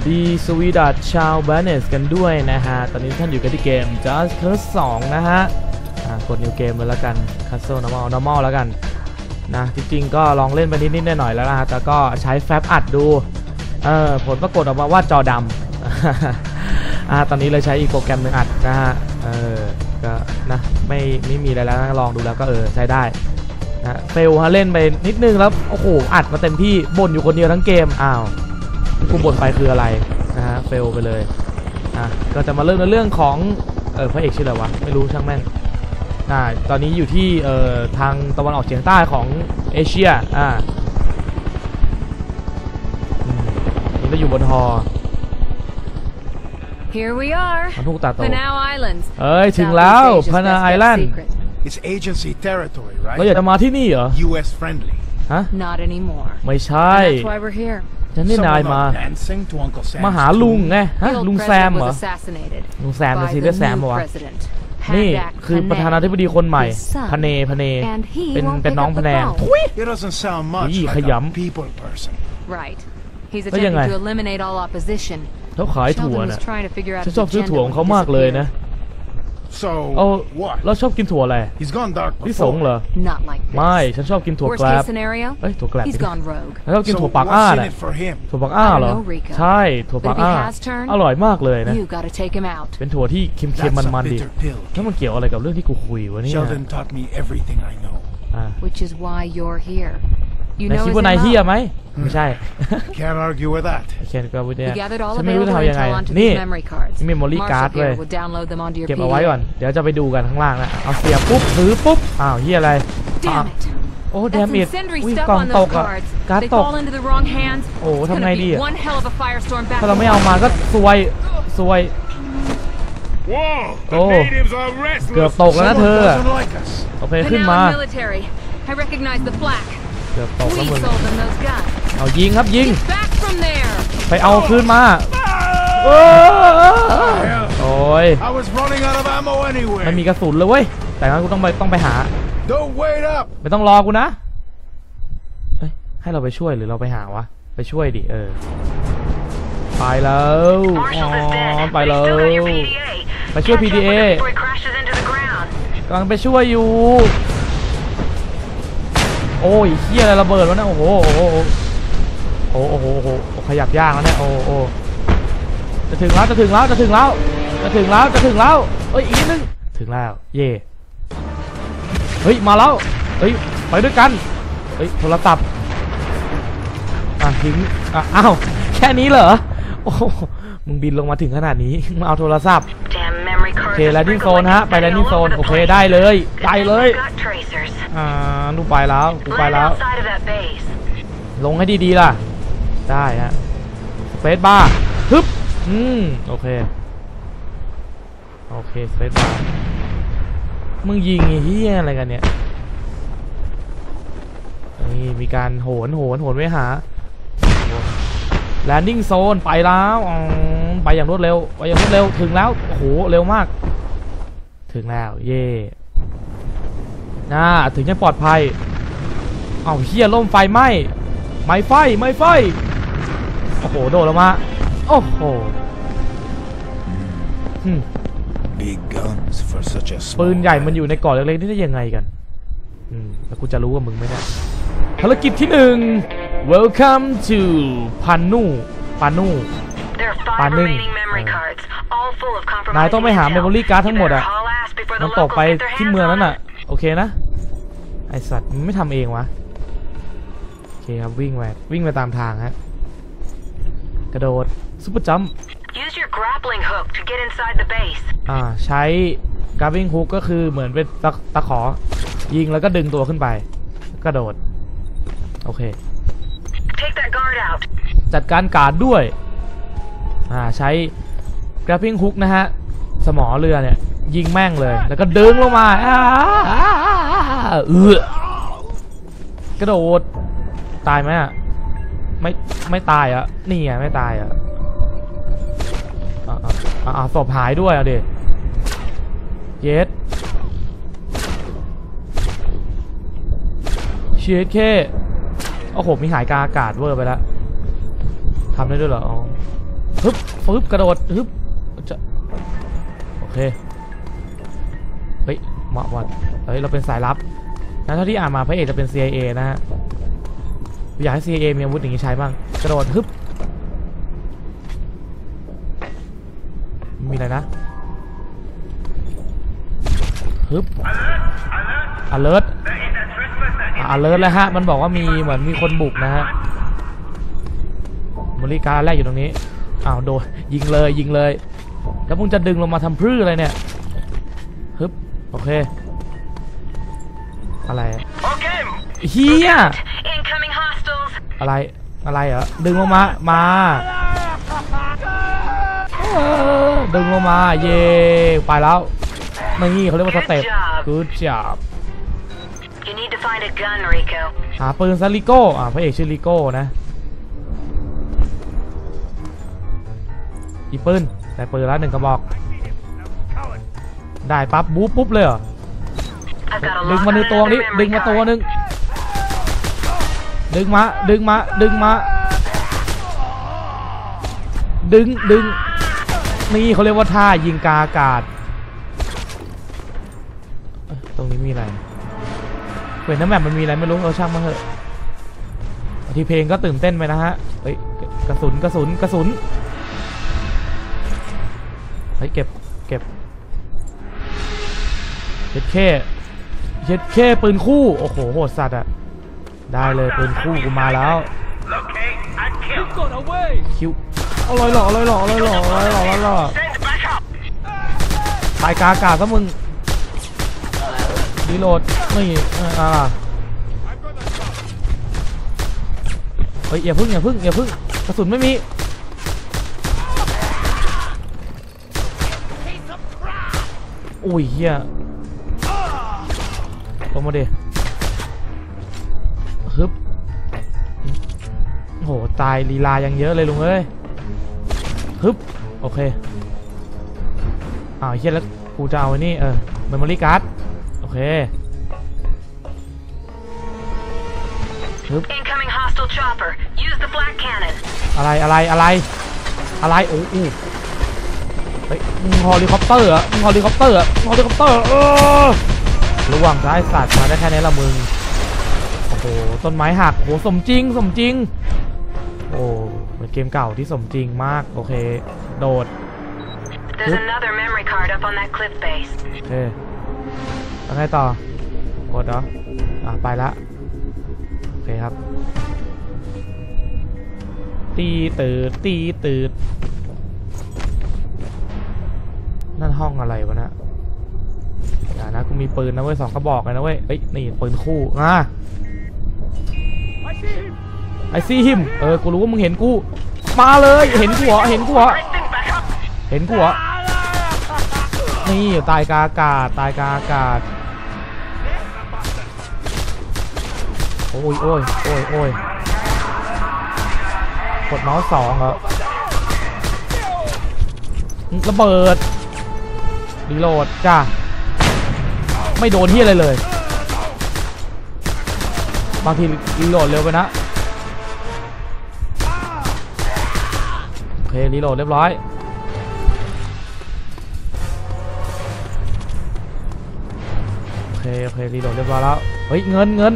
สดีสวีดัตชาวบาเนสกันด้วยนะฮะ ตอนนี้ท่านอยู่กันที่เกม Just Cause 2 นะฮะอ่ากด New Game เลยแล้วกัน Castle Normal Normal แล้วกันนะจริงๆก็ลองเล่นไปนิดๆหน่อยๆแล้วนะฮะแต่ก็ใช้แฟบอัดดูเออผลปรากฏออกมาว่าจอดำอ่าตอนนี้เลยใช้อีกโปรแกรมหนึ่งอัดนะฮะเออก็นะไม่ไม่มีอะไรแล้วลองดูแล้วก็เออใช้ได้นะเฟลฮะเล่นไปนิดนึงแล้วโอ้โหอัดมาเต็มที่บ่นอยู่คนเดียวทั้งเกมอ้าว กูบ่นไปคืออะไรนะฮะเฟลไปเลยอะก็จะมาเริ่มในเรื่องของเออพระเอกชื่ออะไรวะไม่รู้ช่างแม่งอ่าตอนนี้อยู่ที่เอ่อทางตะวันออกเฉียงใต้ของเอเชียอ่าอืมนี่เราอยู่บนฮอ Here we are. มันทุกตาโต Panau Islands. เอ้ยถึงแล้ว Southeast Asia's พานา best ไอ kept แลนด์ secret. It's agency territory, เราอยาก right? จะมาที่นี่เหรอ U.S. friendly. ฮะ Not anymore. ไม่ใช่ And that's why we're here. ฉันนี่นาย Someone มา not dancing to Uncle Sam's มาหาลุง tune? ไงฮะ The old ลุงแซม president เหรอ was assassinated ลุงแซม by เป็นซี the เรียสแซม new เหรอวะ president. นี่ Hadak คือ Panay. ประธานาธิบดีคนใหม่ His son. พเนพเน And he เป็น won't เป็น pick น้อง up พ the แนง phone. ทุย It doesn't sound much Ih, like khayam. a people person. Right. He's Có ยังไง? attempting to eliminate all opposition. เขาขายถั่ว Sheldon น่ะ was trying to figure out ฉัน his ชอบซื้อ agenda ถั่วของ when เขา he มากเลยนะ So, เอา what? เราชอบกินถั่วอะไร He's gone dark พี่สง before. เหรอ disappeared. Not like this. ไม่ ฉันชอบกินถั่ว Worst แกลบ case scenario, เอ้ยถั่วแกลบ he's gone rogue. แล้วชอบกิน So ถั่วปากอ้า what's in น่ะ it for him? ถั่วปากอ้าเหรอ I don't know, Rico. ใช่ ถั่วปาก But if he อ้า has turned, อร่อยมากเลยนะ You gotta take him out. เป็นถั่วที่เค็ม That's ๆ a มันๆดิ bitter pill. แล้วมันเกี่ยวอะไรกับเรื่องที่กูคุยวะเนี่ย Sheldon taught me everything I know. อ่า Which is why you're here. You นาย know คิด his ว่านายเฮีย MO. ไหมไม่ใช่ Can't argue with that. เคนก็ไม่ได้ We gathered all ฉันไม่รู้จะ available ทำยังไง intel onto นี่ these memory cards. มี memory card Marshall เว้ย here will download them onto your เก็บเอาไว้ก่อน PDA. เดี๋ยวจะไปดูกันข้างล่างนะ เอาเสียบปุ๊บถือปุ๊บ อ้าวเฮียอะไรอะ Damn it! โอ้ แด That's มอิด incendiary วิ่ง stuff กล่อง on ต those กอะ cards. การ์ด They ตก fall into the wrong hands. โอ้ It's ทำไง gonna ดี be อะ one hell of a firestorm back ถ้าเรา and ไม่เอามาก็ forth. ซวยซวย Whoa! The Oh. natives are เกือบ restless. ตกแล้วนะ Someone เธอ doesn't like us. โอเคขึ้นมา Panau military. I recognize the flak. เกือบตก We แล้วมึง sold them those guns. เอายิงครับยิง Get back from there. ไปเอาคืนมาโอ้โอ้ย I was running out of ammo anyway. มันมีกระสุนเลยเว้ย แต่งั้นกูต้องไปต้องไปหา Don't wait up. ไม่ต้องรอกูนะเอ้ยให้เราไปช่วยหรือเราไปหาวะ ไปช่วยดิเออ ไปแล้วอ๋อไปแล้วไปช่วย PDA กำลังไปช่วยอยู่ โอ้ยเฮียอะไรระเบิดวะเนี่ยโอ้โหโอ้โหโอ้โหโอ้โหโอ้โหโอ้โหขยับยากแล้วเนี่ยโอ้โหจะถึงแล้วจะถึงแล้วจะถึงแล้วจะถึงแล้วจะถึงแล้วเอ้ยอีกนิดนึงถึงแล้ว เย่เฮ้ยมาแล้วเฮ้ยไปด้วยกันเฮ้ยโทรศัพท์อะทิ้งอะอ้าวแค่นี้เหรอโอ้โหมึงบินลงมาถึงขนาดนี้มาเอาโทรศัพท์โอโอเคแลนดิ้งโซนฮะไปแลนดิ้งโซนโอเคได้เลยได้เลย อ่าดูไปแล้วกูไปแล้ว ลงให้ดีๆล่ะ ได้ฮะสเปซบาร์ฮึบอืมโอเค โอเคสเปซบาร์มึงยิงไอ้เฮียอะไรกันเนี่ยนี่มีการโหนโหนโหนไว้หาแลนดิ้งโซนไปแล้วอ๋อไปอย่างรวดเร็ว ไปอย่างรวดเร็วถึงแล้ว โอ้โห เร็วมาก ถึงแล้ว เย่ น่าถึงยังปลอดภัย เอาเฮียล่มไฟไหม้ไหม้ไฟไหม้ไฟ โอ้โห โดดลงมา โอ้โหหึ Big guns for such a ปื small นใหญ่มัน guy. อยู่ในเกาะเล็กๆนี่ได้ยังไงกัน อืม แล้วกูจะรู้ว่ามึงไหมเนี่ยภารกิจที่หนึ่ง welcome to พันนูพันนูปานึ่งนายต้องไปหา memory card ทั้งหมดอะมันตกไปที่เมืองนั้นน่ะ โอเคนะ ไอสัตว์มันไม่ทำเองวะ โอเคครับ วิ่งไปวิ่งไปตามทางฮะ กระโดดซุปเปอร์จัมป์ Use your grappling hook to get inside the base. อ่า ใช้กราฟวิ่งฮุกก็คือเหมือนเป็นตะตะขอ ยิงแล้วก็ดึงตัวขึ้นไป กระโดด โอเค Take that guard out. จัดการการ์ดด้วย อ่า ใช้กราฟวิ่งฮุกนะฮะ สมอเรือเนี่ย ยิงแม่งเลย แล้วก็ดึงลงมาเออกระโดด ตายไหมอะ ไม่ไม่ตายอะ นี่ไงไม่ตายอะอ่าอ่าอ่าอ่าศพหายด้วยอะดิเย็ดเชียเคโอ้โหมีหายกาอากาศเวอร์ไปแล้วทำได้ด้วยเหรออ๋อฮึบฟึบกระโดดฮึบจะโอเค เหมาะว่ะเฮ้ยเราเป็นสายลับนะเท่าที่อ่านมาพระเอกจะเป็น CIA นะฮะอยากให้ CIA มีอาวุธอย่างนี้ใช้บ้างกระโดดฮึบมีอะไรนะฮึบ alert alert แล้วฮะ มันบอกว่ามีเหมือนมีคนบุกนะฮะบริการแรกอยู่ตรงนี้อ้าวโดนยิงเลยยิงเลย แล้วมึงจะดึงลงมาทำพื้นอะไรเนี่ยฮึบ โอเค อะไรอะ Okay, เฮีย Incoming hostiles. อะไร อะไรเหรอ ดึงลงมา มาเออดึงลงมา เย่ไปแล้วนี่เขาเรียกว่าสเต็ป good job You need to find a gun, Rico. หาปืนซะลิโก้ อ่าพระเอกชื่อลิโก้นะ อีปืนได้ปืนแล้วหนึ่งกระบอก ได้ปั๊บบู๊ปุ๊บเลยเหรอ I've got a ดึง lock มา on ในตัว another นี้ดึง memory มาตัว card. หนึ่งดึงมาดึงมาดึงมาดึงดึงนี่เขาเรียกว่าท่ายิงกาอากาศเอ้ยตรงนี้มีอะไรเห็นน้ำแมปมันมีอะไรไม่รู้เราช่างมาเถอะบางทีเพลงก็ตื่นเต้นไปนะฮะเฮ้ยกระสุนกระสุนกระสุนเฮ้ยเก็บเก็บ เย็ดเข้เย็ดเข้ปืนคู่ โอ้โหโหดสัตว์อะได้เลยปืนคู่กูมาแล้วคิวอร่อยหรออร่อยหรออร่อยหรออร่อยหรออร่อยหรอตายกากาซะมึงรีโหลดนี่อ่าเฮ้ยอย่าพึ่งอย่าพึ่งอย่าพึ่งกระสุนไม่มีอุ้ยเฮีย งมาดิฮึบโหตายลีลายังเยอะเลยลุงเอ้ยฮึบโอเคอ้าวเฮียแล้วกูจะเอาไอ้นี่เออเมมโมรี่การ์ดโอเคฮึบ Incoming hostile chopper. Use the flak cannon. อะไรอะไรอะไรอะไรโอ้โหเฮ้ยมึงฮอลิคอปเตอร์เหรอมึงฮอลิคอปเตอร์เหรอมึงฮอลิคอปเตอร์เหรอเออ ระวังซ้ายสัตว์มาได้แค่นี้ละมึง โอ้โห ต้นไม้หักโหสมจริง สมจริง โอ้เป็นเกมเก่าที่สมจริงมาก โอเค โดด There's Yep. another memory card up on that cliff base. โอเคแล้วไงต่อกดเหรออะไปละ โอเคครับ ตีตืดตีตืดนั่นห้องอะไรวะนะ อย่านะกูมีปืนนะเว้ยสองกระบอกเลยนะเว้ยเอ้ยนี่ปืนคู่อะไอซีหิมเออกูรู้ว่ามึงเห็นกูมาเลยเห็นกูเหรอเห็นกูเหรอเห็นกูเหรอนี่ตายกาอากาศตายกาอากาศโอ้ยโอ้ยโอ้ยโอ้ยกดเมาส์สองเหรอระเบิดรีโหลดจ้า ไม่โดนที่อะไรเลย บางทีรีโหลดเร็วไปนะ โอเครีโหลดเรียบร้อยโอเคโอเครีโหลดเรียบร้อยแล้ว เฮ้ยเงินเงิน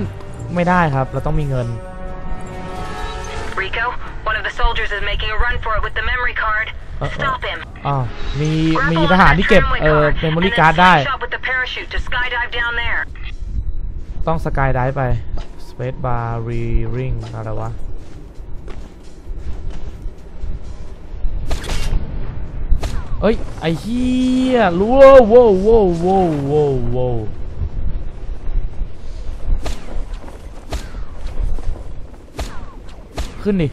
ไม่ได้ครับ เราต้องมีเงิน Rico, one of the soldiers is making a run for it with the memory card. Uh-oh. Stop him. อ่าวมีมี Grapple ท on หาร that ที่เก็บ tramway เอ่อ card, เมมโม and รี่ then การ์ดได้ slingshot with the parachute to skydive down there. ต้องสกายไดฟ์ไป Space Bar Re Ring อะไรวะเอ้ย ไอ้เหี้ยรู้โว้วโว้วโว้วโว้วโว้วโว้วขึ้นดิ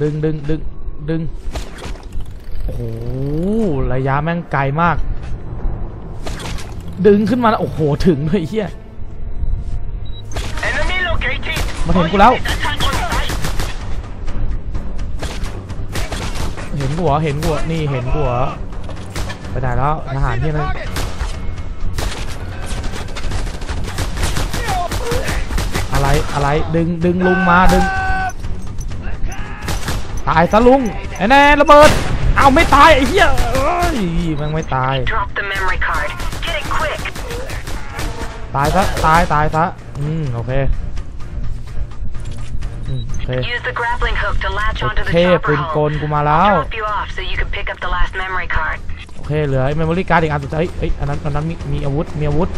ดึงดึงดึงดึงโอ้โหระยะแม่งไกลมาก ดึงขึ้นมาแล้วโอ้โหถึงเลยไอ้เฮีย Enemy located. มาถึงกูแล้ว Attack on sight. เห็นกูเหรอเห็นกูเหรอนี่เห็นกูเหรอไปไหนแล้วทหารที่นั่นอะไรอะไรดึงดึงลุงมาดึง ตายซะลุงไอ้แน่ระเบิดเอาไม่ตายไอ้เหี้ยเอ้ยมันไม่ตาย Drop the memory card. Get it quick. ตายซะตายตายซะอืมโอเคอืมโอเค Use the grappling hook to latch onto the โอเค chopper ปืนกล hull. กูมาแล้ว I'll drop you off so you can pick up the last memory card. โอเคเหลือไอ้เมมโมรี่การ์ดอีกอันสุดท้ายเอ้ยอันนั้นอันนั้นมีมีอาวุธมีอาวุธ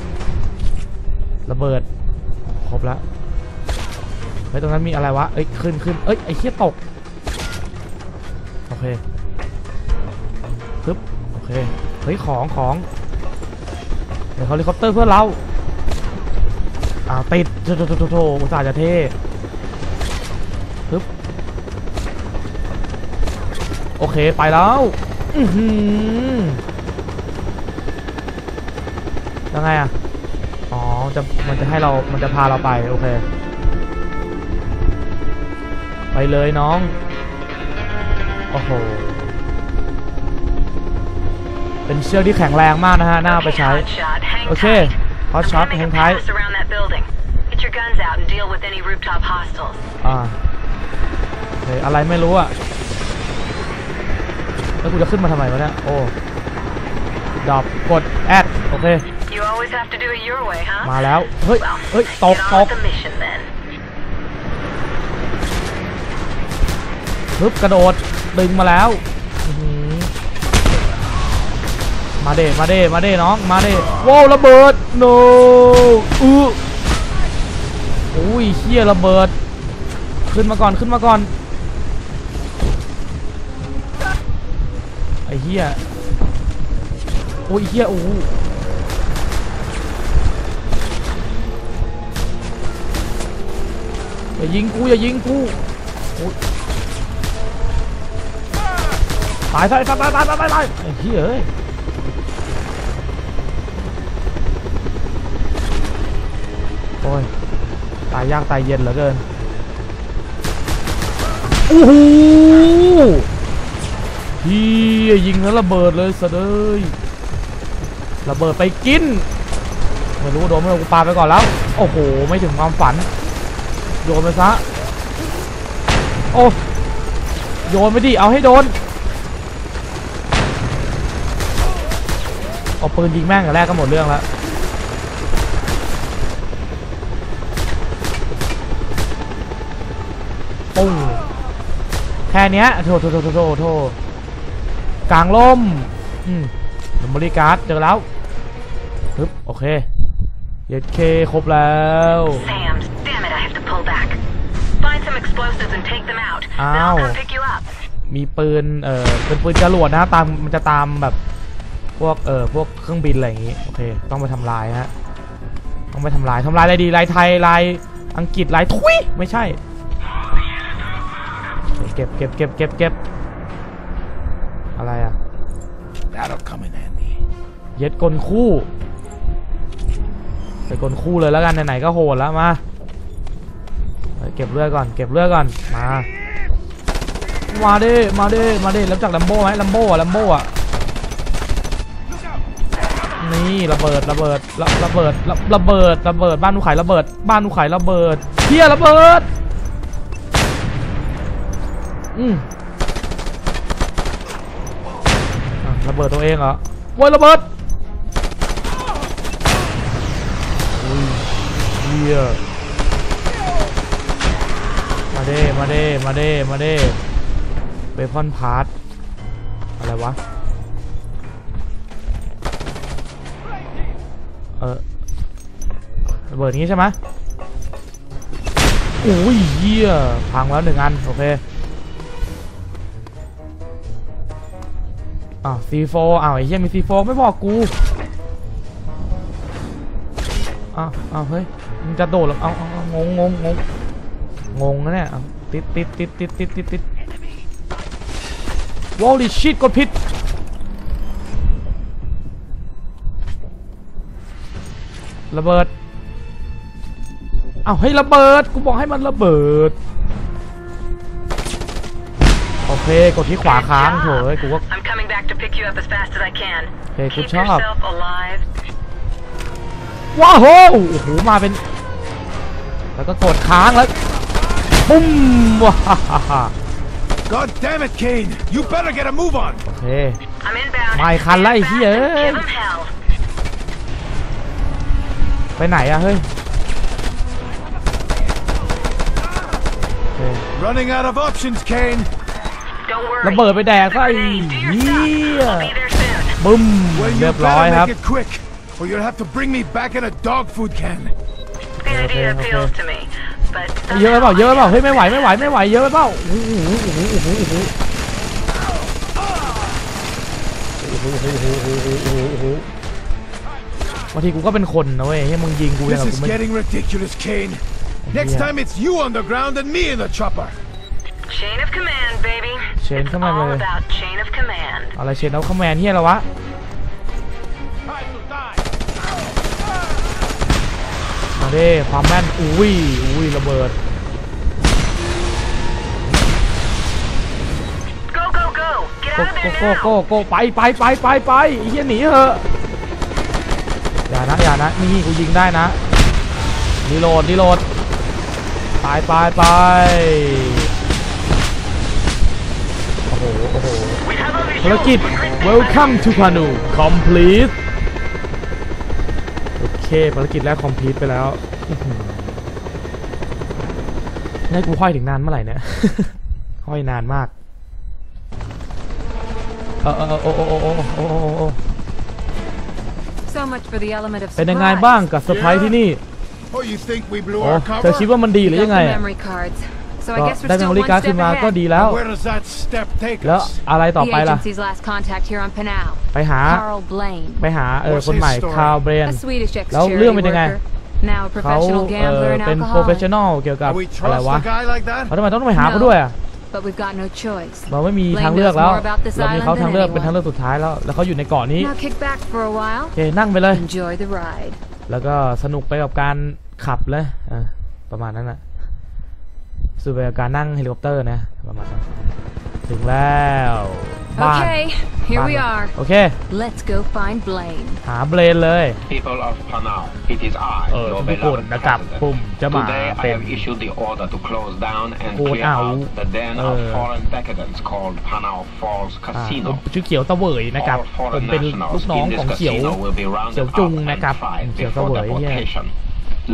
ระเบิดครบแล้วเฮ้ยตรงนั้นมีอะไรวะเอ้ยขึ้นขึ้นเอ้ยไอ้เหี้ยตกโอ เคปึ๊บโอเคเฮ้ยของของเดี๋ยวเฮลิคอปเตอร์เพื่อเราอ่าติดโถโถโถโถโถอุตส่าห์จะเท่ปึ๊บโอเคไปแล้วอือหือยังไงอะอ๋อจะมันจะให้เรา มันจะพาเราไป โอเค ไปเลยน้อง อ้โห เป็นเชือกที่แข็งแรงมากนะฮะ น่าเอาไป Okay, ใช้ hotshot, hang โอเค tight. ฮอต I'm ช็อต running แฮ a งท้าย pass around that building. Get your guns out and deal with any rooftop hostiles. อ่าเฮ้ยอะไรไม่รู้อะแล้วกูจะขึ้นมาทำไมวะเนี่ย โอ้ดอบกดแอดโอเค You always have to do it your way, huh? มาแล้ว เฮ้ย Well, เฮ้ย ตก get ต on ก with the mission then. ปึ๊บกระโดด ดึงมาแล้วมาเดมาเดมาเดน้อง มาเดว้าวระเบิดโนอืออุ้ยเฮียระเบิด ขึ้นมาก่อนขึ้นมาก่อนไอ้เฮียโอ้ยเฮียโอ้โหอย่ายิงกูอย่ายิงกูายตายตายตายตายตายตายไอ้เฮียเอ้ยโอ้ยตายยากตายเย็นเหลือเกินโอ้โหฮียยิงแล้วระเบิดเลยสะเดยระเบิดไปกินไม่รู้โดนไม่โดนกูปาไปก่อนแล้ว โอ้โห ไม่ถึงความฝัน โยนไปซะ โอ้ โยนไปดิ เอาให้โดน เอาปืนยิงแม่งอย่างแรกก็หมดเรื่องแล้วปุ้งแค่เนี้ยโถโถโถโถโถโถกลางล่มอืมเมมโมรี่การ์ดเจอแล้วปึ๊บโอเคเย็ดเคครบแล้ว Sam, damn it, I have to pull back. Find some explosives and take them out. Then I'll Ow. come pick you up. มีปืน เอ่อ เป็นปืนจรวดนะ ตาม มันจะตามแบบ พวกเอ่อพวกเครื่องบินอะไรอย่างงี้โอเคต้องไปทำลายฮะต้องไปทำลายทำลายอะไรดีลายไทยลายอังกฤษลายทุยไม่ใช่เก็บเก็บเก็บเก็บเก็บอะไรอะ That'll come in handy. เย็ดกลคู่ไปกลคู่เลยแล้วกันไหนๆก็โหดแล้วมาเฮ้ยเก็บเลือดก่อนเก็บเลือดก่อนมามาดิมาดิมาดิแล้วจากลัมโบ้ไหมลัมโบ้อะลัมโบ้อะ นี่ระเบิดระเบิดระระเบิดระระเบิดระเบิดบ้านหนูไข่ระเบิด บ้านหนูไข่ระเบิดเฮียระเบิด อืมระเบิดตัวเองเหรอโว้ยระเบิดอุ้ยเฮียมาเด้มาเด้มาเด้มาเด้เบคอนพาร์ทอะไรวะ เออระเบิดงี้ใช่ไหมโอ้ยเยี่ยพังแล้วหนึ่งอัน โอเค อะซีโฟอ้าวไอ้เหี้ยมีซีโฟไม่บอกกูอ้าวอ้าวเฮ้ยมึงจะโดดหรอเอาเอางงงงงงงนะเนี่ยติดติดติดติดติดติดติดวอลลิชิตกดผิด ระเบิดอ้าวให้ระเบิด กูบอกให้มันระเบิด โอเค กดที่ขวาค้างเถอะเอ้ยกูว่า I'm coming back to pick you up as fast as I can. Okay, good Keep job. yourself alive. ว้าวโหโอ้โห มาเป็น แล้วก็กดค้างแล้วปุ้มว้าฮ่าฮ่าฮ่า God damn it, Kane! You better get a move on! โอเค I'm inbound. ไม่คันไล่เฮีย ไปไหนอะเฮ้ยโอเค Running out of options, Kane! Don't worry. ระเบิดไปแดกซะไอ้ Grenade, do your เหี้ย stuff. I'll be there soon. บึ้ม Well, เรี you ยบร้อย better ครับ make it quick, or you'll have to bring me back in a dog food can. The idea okay. appeals to me, but เยอะไปเปล่าเยอะไปเปล่า เฮ้ยไม่ไหวไม่ไหวไม่ไหวเยอะไปเปล่าโอ้โหโอ้โหโอ้โหโอ้โหโอ้โหโอ้โหโอ้โหโอ้โหโอ้โหโอ้โหบางทีกูก็เป็นคนนะเว้ยให้มึงยิงกูยัง This กับ is กูไม่ getting ridiculous, Kane. Next Yeah. time it's you on the ground and me in the chopper. chain of command, baby. Chain it's command, all baby. about chain of command. อะไรเชนเอาคอมแมนเฮียอะไรวะมาดิความแม่นอุ้ยอุ้ยระเบิด Go, go, go. Get โก out of โก there โก now. โกโกไปไปไปไปไปไอ้เฮียหนีเถอะ อย่านะอย่านะนี่กูยิงได้นะรีโหลดรีโหลดไปไปไปโอ้โหโอ้โหภารกิจ Welcome to Panu complete โอเคภารกิจแรก complete ไปแล้วนี่กูห้อยถึงนานเมื่อไหร่เนี่ยห้อยนานมากเออเออเออโอ้โอ้โอ้โอ้โอ้ เป็นยังไง surprise. บ้างกับเซอร์ไพรส์ที่นี่ Oh, you think we blew โอ้ our เธอ cover? คิดว่ามันดีหรือ Got ยังไง the อะ memory cards. So I ก็ guess ได้ we're เมม still โมรี่ one การ์ด step ขึ้นมาก็ ahead. ดีแล้ว Where does that step take แล้ว us? อะไรต่อ The ไปล่ะ agency's last contact here on Panau. ไปหา Carl Blaine. ไปหาเออ What's คนใหม่ his story? คาร์เบรน A Swedish แล้ว ex-charity เรื่องเป็นยังไง worker. Now a เขา professional เอ gambler อ and เป็น alcoholic. โปรเฟชชั่นอลเกี่ยวกับ And we อะไร trust วะ a guy like that? แล้วทำไมต้องไปหาเขาด้วยอะ But we've got no choice. เราไม่มี Blaine ทางเลือกแล้ว knows more about this เรามีเขา island ทาง than เลือกเป็น anyone. ทางเลือกสุดท้ายแล้ว แล้วเขาอยู่ในเกาะนี้ Now kick back for a while. โอเค นั่งไปเลย Enjoy the ride. แล้วก็สนุกไปกับการขับเลย อะ ประมาณนั้นแหละ สู่ไปกับการนั่งเฮลิคอปเตอร์นะประมาณนั้นถึงแล้วบ้าน Okay, here we บ้าน are. โอเค Let's go find Blaine. หาเบรนเลย People of Panau, it is I, เออ your ทุกคน beloved นะครับ president. ผมจะมา Today I เป็น have issued the order to close down and Code clear out. out the den of Uh. foreign decadents called Panau Falls อ่า Casino. ผมชื่อเขียวเสวยนะครับ All ผม foreign เป็นลูก nationals น้อง in ของ this เขียว casino will be เขียว rounded จุง up นะครับ and tried เขียวเส before วยเนี่ย deportation.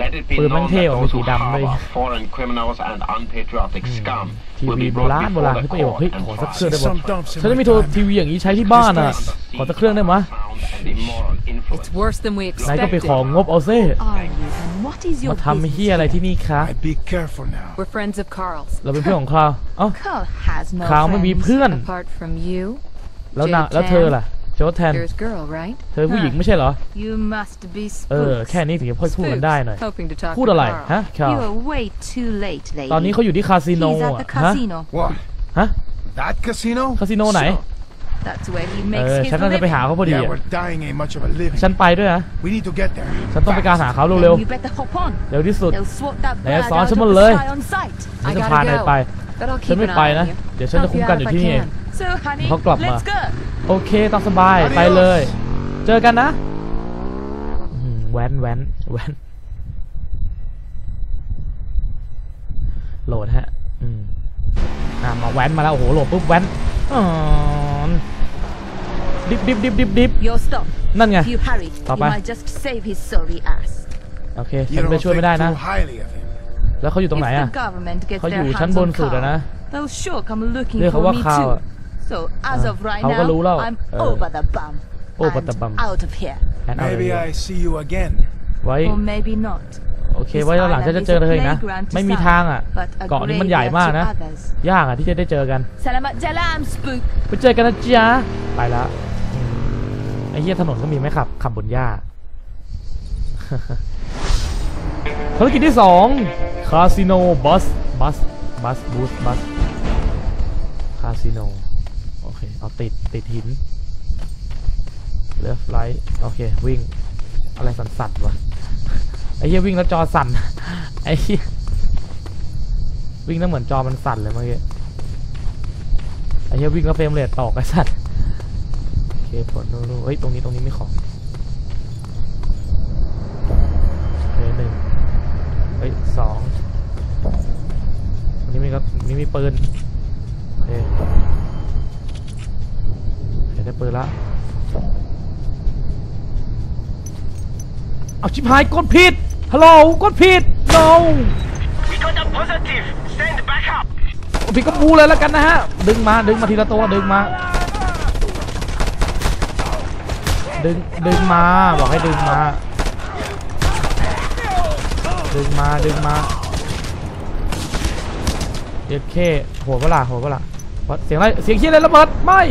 Let it be ปืนมัน known เท่ that กว่า those สี who ดำเลย harbor foreign criminals and unpatriotic scum ที will วี be โบ brought ราณโบราณ before ที่ the ไปบอก court เฮ้ย and ขอสักเครื่อง tried. ได้ปะ Some dumps in ฉันจะ my มีโทร time. ทีวีอย่างนี้ใช้ที่บ้านอะ ขอสักเครื่องได้ไหมย Sound and immoral influence. It's worse than we นายก็ไป expected. ของงบเอาเซ่ are you and what is มา your ทำเฮีย business? อะไรที่นี่คะ I be careful now. We're friends of Carl's. เราเป็นเพื่อนของเขาเอ้า Carl has no เขาไม่มี friends. เพื่อน Apart from you, แล้วนะ Jade แล้วเธอ Tan ล่ะ โจแทน there's girl, right? เธอผู้หญิงไม่ใช่เหรอ You must be เออ spooked. แค่นี้ถึงจะพูดพูดกันได้หน่อย Hoping to talk พูด to อะไร Carl. ฮะแคล You are way too late, lady. ตอนนี้เขาอยู่ที่คาสิโน He's at อะ the ฮะ casino. What? ฮะ That casino? คาสิโนไหน That's where he เอ makes อ his ฉันก็จะไป living. หาเขาพอดี Yeah, อะ we're dying ain't much of a living. ฉันไปด้วยนะ We need to get there. ฉันต้องไปการหาเขาเร็ว Then you better hop on. ๆเร็วที่สุด They'll swat that Nè, bird xóa out cho of mình the lên. sky on sight. ฉัน I จะ gotta พานาย go. ไป But I'll ฉัน keep ไม่ an ไป eye นะ on you. เดี๋ยวฉันจะ Help คุ้ม you กัน out อยู่ if ที่ I นี่เอง can. So, honey, Khó lắm let's mà. go. โอเคตามสบาย Adios ไปเลย เจอกันนะอื้อหือแว้นแว้นแว้นโหลดฮะ อืมอ่ามาแว้นมาแล้วโอ้โหโหลดปุ๊บแว้นอ๋อดิบดิบดิบดิบดิบ You'll stop. นั่นไง If you hurry, Stop, you eh? might just save his sorry ass. โอเค You ฉัน don't ไปช่วยไม่ได้ think นะ too highly of him. แล้วเขาอยู่ตรงไหน if อะ the government gets เขาอยู่ their ชั้น hands บน on สุดอะนะ Carl, they'll sure come looking เรียกเขา for ว่า me คาว too. อะ So as of right เขาก็รู้แล้ว now, I'm เออ over the bum. Over the and bum. out of here. แอนเอาเลย Maybe I see you again. ไว้ Or maybe not. โอเค ไว้หลังๆฉันจะเจอเธออีกนะ ไม่มีทางอะ But a เกาะนี้มันใหญ่ graveyard มาก to นะ others. ยากอะที่จะได้เจอกัน Salamat jalam, spook. ไปเจอกันนะจ๊ะไปละอืมไอ้เหี้ยถนนก็มีไหมขับขับบนหญ้าภารกิจที่สองคาสิโนบัสบัสบัสบูสบัสคาสิโนโอเคเอา ติดติดหินเลฟไลท์โอเค วิ่ง อะไรสั่นๆวะไอ้เหี้ยวิ่งแล้วจอสั่นไอ้เหี้ยวิ่งแล้วเหมือนจอมันสั่นเลยเมื่อกี้ไอ้เหี้ยวิ่งแล้วเฟรมเรทตกไอ้สัตว์โอเคปลดนู่นๆเฮ้ยตรงนี้ตรงนี้ไมีของโอเคหนึ่งฮ้ยสองนนี้มีก็อันนี้มีปืนโอเค โอเคได้ปืนละเอาชิบหายกดผิดฮัลโหลกดผิด no We got a positive. Send backup. ผิดก็บูเลยแล้วกันนะฮะ ดึงมาดึงมาทีละตัวดึงมา ดึงดึงมาบอกให้ดึงมา ดึงมาดึงมาเด็ดเคโหดเปล่าโหดเปล่าเพราะเสียงอะไรเสียงเฮียอะไรระเบิดไม่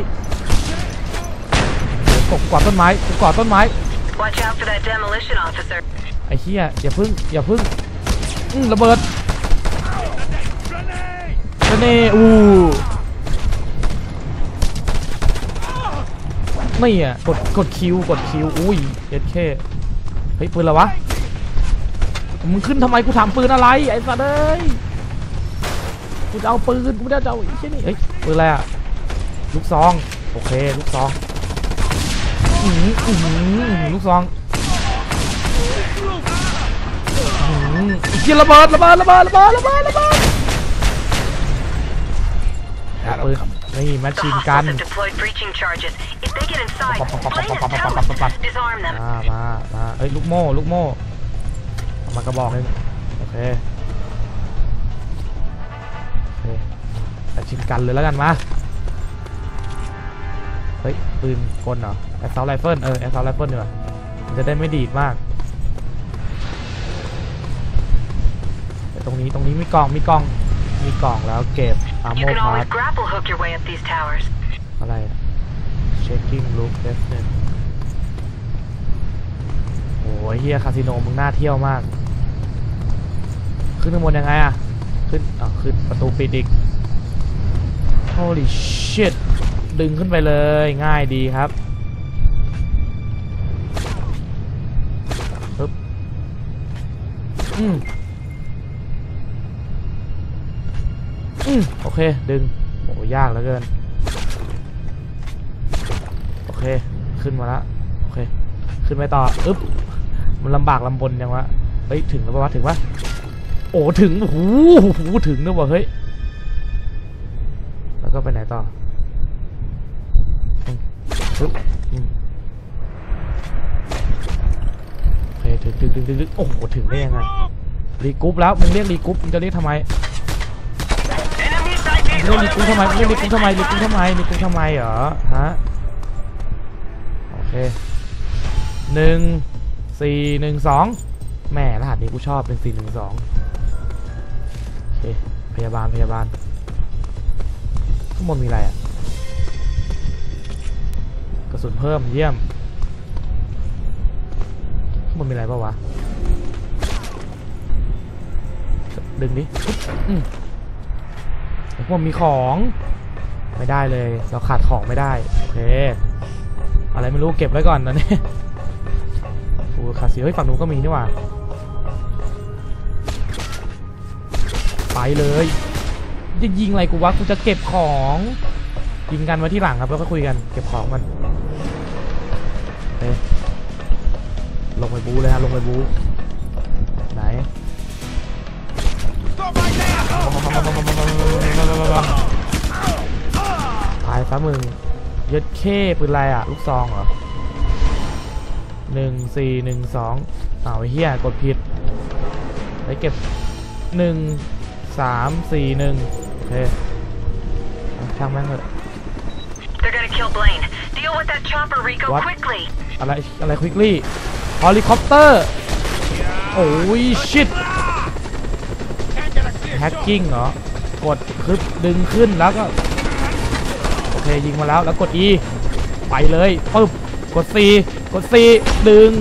โหกกวาดต้นไม้กวาดต้นไม้ Watch out for that demolition officer. ไอ้เฮียอย่าพึ่งอย่าพึ่งอืมระเบิดเน่อู้นี่อะกดกดคิวกดคิวอุ้ยเด็ดเคเฮ้ยปืนอะไรวะมึงขึ้นทำไมกูถามปืนอะไรไอ้สัตว์เอ้ยกูจะเอาปืนกูไม่ได้จะเอาไอ้เชี่ยนี่เฮ้ยปืนอะไรอะลูกซองโอเคลูกซอง อือหืออื้อหือลูกซองอืมอีกทีระเบิดระเบิดระเบิดระเบิดระเบิดระเบิดอะปืนนี่แมชชีนกัน hostiles have deployed breaching charges. If they get inside, Pop, pop, pop, play pop, the pop, pop, pop, pop, pop. toast. Disarm them. มามามาเอ้ยลูกโม่ลูกโม่มากระบอกหนึงโอเคโอเคแมชชีนกันเลยแล้วกันมา เฮ้ยปืนกลเหรอแอสซอลไรเฟิลเออแอสซอลไรเฟิลดีกว่ามันจะได้ไม่ดีดมากแต่ตรงนี้ตรงนี้มีกล่องมีกล่องมีกล่องแล้วเก็บอาร์ You โม can พา always ร์ grapple hook your way up these towers. อะไรอะ checking look definite โอ้ยเฮียคาสิโนมึงน่าเที่ยวมาก ขึ้นข้างบนยังไงอะขึ้นอะขึ้นประตูปิดอีก holy shit ดึงขึ้นไปเลยง่ายดีครับปึ๊บอืมอืมโอเคดึงโอ้ยากเหลือเกิน โอเค ขึ้นมาละโอเค ขึ้นไปต่ออึ๊บมันลำบากลำบนยังวะเฮ้ยถึงแล้วปะวะถึงปะโอ้ถึงโอ้โหถึงด้วยวะเฮ้ยแล้วก็ไปไหนต่อ โอเคถึงถึงถึงถึงถึงโอ้โหถึงได้ยังไงรีกรุ๊ปแล้วมึงเรียกรีกรุ๊ปมึงจะเรียกทำไมเรียกรีกรุ๊ปทำไมเรียกรีกรุ๊ปทำไมรีกรุ๊ปทำไมรีกรุ๊ปทำไมเหรอฮะโอเคหนึ่งสี่หนึ่งสองแม่รหัสนี้กูชอบเป็นสี่หนึ่งสองโอเคพยาบาลพยาบาลข้างบนมีอะไรอะ กระสุนเพิ่มเยี่ยมข้างบนมีอะไรเปล่าวะ ดึงดิปึ๊บอืมข้างบนมีของไม่ได้เลย เราขาดของไม่ได้ โอเค อะไรไม่รู้เก็บไว้ก่อนนะเนี่ยโอ้ขาดเสียเฮ้ยฝั่งนู้นก็มีนี่หว่า ไปเลยจะยิงอะไรกูวะกูจะเก็บของ ยิงกันไว้ที่หลังครับแล้วก็คุยกันเก็บของมัน ลงไปบูเลยฮะลงไปบูไหน Stop right there! ตายซะมึงเย็ดเข้ปืนอะไรอะ ลูกซองเหรอหนึ่งสี่หนึ่งสองอ้าวไอ้เฮียกดผิดไปเก็บหนึ่งสามสี่หนึ่งโอเคอะช่างแม่งเถอะ They're gonna kill Blaine. Deal with that chopper, Rico, What? quickly. อะไรอะไรควิกลี่ ฮอลิคอปเตอร์ โอ้ยชิตแฮกกิ้งเหรอ กดคึบดึงขึ้นแล้วก็ โอเค ยิงมาแล้วแล้วกด E ไปเลยปึ๊บกด C กด C ดึง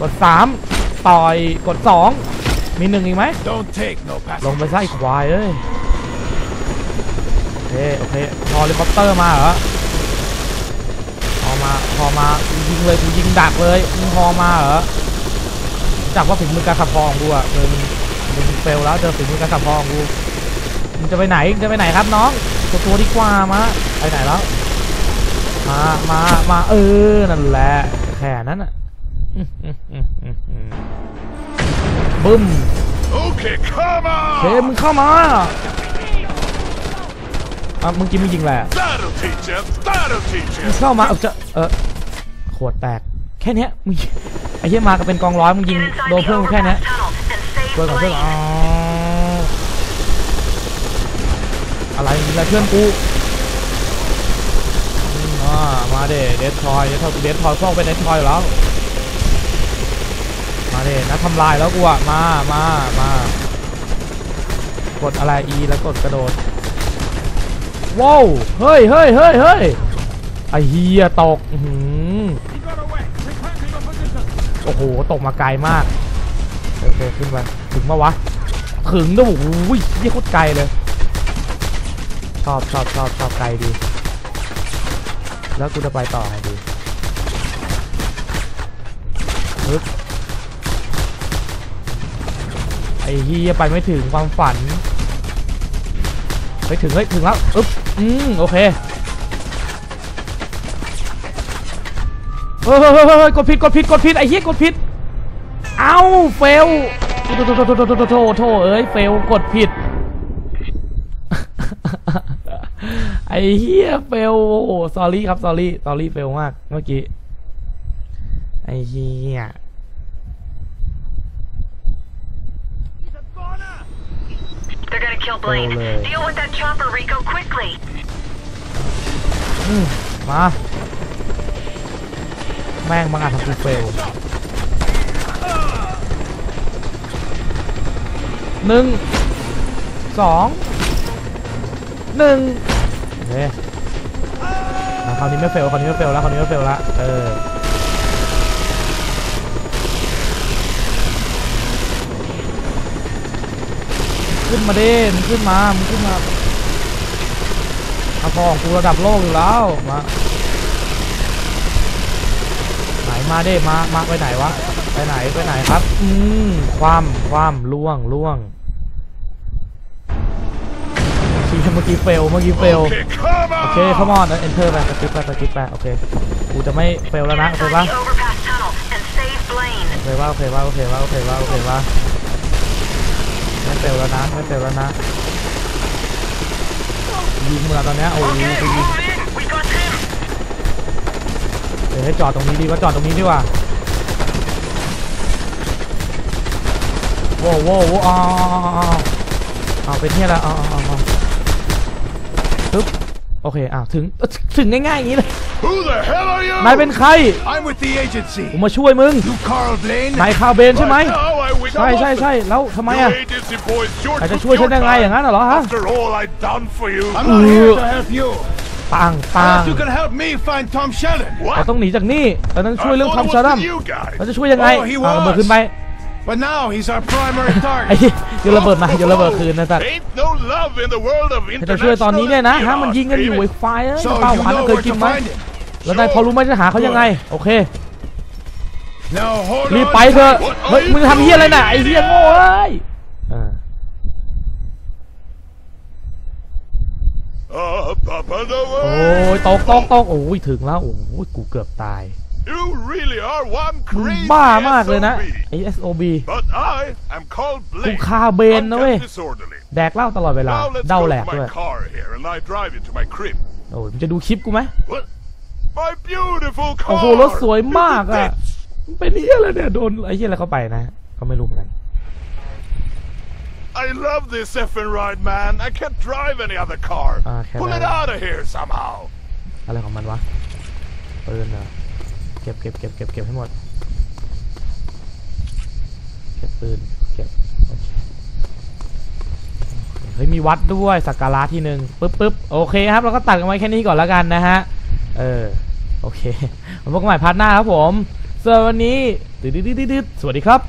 กด 3 ต่อยกด 2 มีหนึ่งอีกไหม Don't take no ล pass. งไปซะไอ้ควายเอ้ยโอเค โอเคฮอลิคอปเตอร์มาเหรอพ อมาพอมากูยิงเลยกูยิงดักเลยมึงพอมาเหรอรู้จักว่าฝีมือการขับพอของกูอะมึงมึงเฟลแล้วเจอฝีมือการขับพอของกูมึงจะไปไหนมึงจะไปไหนครับน้องตัวตัวดีกว่ามาไปไหนแล้วมามามาเออนั่นแหละแค่นั้นอะอื้ออื้ออื้ออื้ออื้อบึ้ม Okay, come เค on! มึงเข้ามาอะมึงกินมึงยิงแหละ That'll teach him! That'll teach มึงเข้ามาเอาจะเออ ขวดแตก แค่นี้มึงไอ้เหี้ยมาก็เป็นกองร้อยมึงยิงโดนเพื่อนแค่นี้ช่วยก่อนช่วยก่อนอ๋อ Blaine. อะไรมึงอะไรเพื่อนกูมอ่ามาเดเดทอยเดสทอยเดทอยฟอกเป็นเดสทอยแล้วมาเดนัดทำลายแล้วกูอะมามามากดอะไร E แล้วกดกระโดดว้าวเฮ้ยเฮ้ยเฮ้ยเฮ้ยไอเฮียตกหื โอ้โห ตกมาไกลมากโอเคขึ้นไปถึงมาวะ ถึงด้วยโอ้โหยี่โคตรไกลเลย ชอบชอบชอบชอบไกลดี แล้วกูจะไปต่อไงดีฮึบไอ้เฮียไปไม่ถึงความฝัน ไปถึงเฮ้ยถึงแล้ว อึ๊บ อืมโอเค เฮ้ยกดผิดกดผิดกดผิดไอ้เหี้ยกดผิด เอ้าเฟลโถโถโถโถโถโถเอ้ยเฟลกดผิด ไอ้เหี้ยเฟลโอ้โหสอรี่ครับสอรี่สอรี่เฟลมากเมื่อกี้ ไอ้เหี้ยมา แม่งบางอาจทำกูเฟลหนึ่งสองหนึ่งโอเคอะคราวนี้ไม่เฟลคราวนี้ไม่เฟลแล้วคราวนี้ไม่เฟลแล้วเออขึ้นมาเดิมึงขึ้นมา มึงขึ้นมาอาพองกูระดับโลกอยู่แล้ว มา ไหน มาดิมามาไปไหนวะ ไปไหนไปไหนครับ อืมความความล่วงล่วงทีเมื่อกี้เฟลเมื่อกี้เฟล Okay, come โอ on! เค come on เอนเตอร์ไปสกิปไปสกิปไปโอเคกูจะไม่เฟลแล้วนะโอเค Inside ปะ the overpass tunnel and save Blaine. โอเคว่าโอเคว่าโอเคว่าโอเคว่าโอเคว่าไม่เฟลแล้วนะไม่เฟลแล้วนะยิงมึงแล้วตอนเนี้ยโอ้ย Okay, กูยิง ดี๋ยวให้จอดตรงนี้ดีกว่าจอดตรงนี้ดีกว่าโว้วโว้วโว้วอ๋ออ๋ออ๋ออ๋อเป็นเนี่ยละอ๋ออ๋ออ๋อปึ๊บโอเคอ้าวถึงเอ้ยถึงง่ายๆอย่างนี้เลย Who the hell are you? นายเป็นใคร I'm with the agency. ผมมาช่วยมึง You Carl Blaine? นายคาวเบนใช่ไหม Right now, I wish ใช่ I ใช่ wasn't. ใช่แล้วทำไม You อะ agency boys sure ใครจะ took ช่วยฉัน your ยังไง time. อย่างนั้นเหรอฮะ After all I've done for you. I'm not here Uh. to help you. ปังปัง Unless you can help me find Tom Sheldon. เรา What? ต้องหนีจากนี่เราต้องช่วย I เรื่อง thought ความ it ชา was ดัม with you guys. เราจะช่วยยังไง Oh, he อ่าระเบิด was. ขึ้นไป But now he's our primary ไอ้ target. โยนระเบิดมาโยนระเบิดคืนนะสัตว์ Ain't no love in the world of จะช่วยตอนนี้เนี่ยนะ international ฮะมันยิงกันอยู่ไอ้ espionage. ไฟเอ้ย So เป้า you หวาน know เคย where กิน to ไหม find him. แล้วนายพอรู้ไหมจะหาเขายังไง โอเค Now hold รีบ on ไปเถอะ What are เฮ้ย you มึงทำเฮียอะไรน่ะ doing? ไอ้เฮียโง่เอ้ยอ่า Oh, Papa โอ้ Noel. ยตกตกตกโอ้ยถึงแล้วโอ้ยกูเกือบตาย You really are one มึง crazy บ้ามากเลยนะ SOB. ไอ้ SOB But I am called กู Blake. คาเบนนะเว้ย I'm disorderly. แดกเหล้าตลอดเวลา Now let's เด้า go แหล to กด้วย my car here and I drive you to my crib. โอ้ยมึงจะดูคลิปกูไหม What? My beautiful car. โอ้โหรถสวยมากอะ Bitch. เป็นเฮียอะไรเนี่ยโดนไอ้เฮียอะไรเข้าไปนะก็ไม่รู้เหมือนกัน I love this effing ride, man. I can't drive any other car. Ah, can Pull it I- out of here somehow. อะไรของมันวะปืนเหรอเก็บเก็บเก็บเก็บเก็บให้หมด เก็บปืน เก็บโอเคเฮ้ย มีวัดด้วย สักการะที่หนึ่งปึ๊บปึ๊บโอเคครับ เราก็ตัดกันไว้แค่นี้ก่อนแล้วกันนะฮะ เออ โอเคมาพบกันใหม่พาร์ทหน้าครับผมส่วนวันนี้ดืดดดดดสวัสดีครับ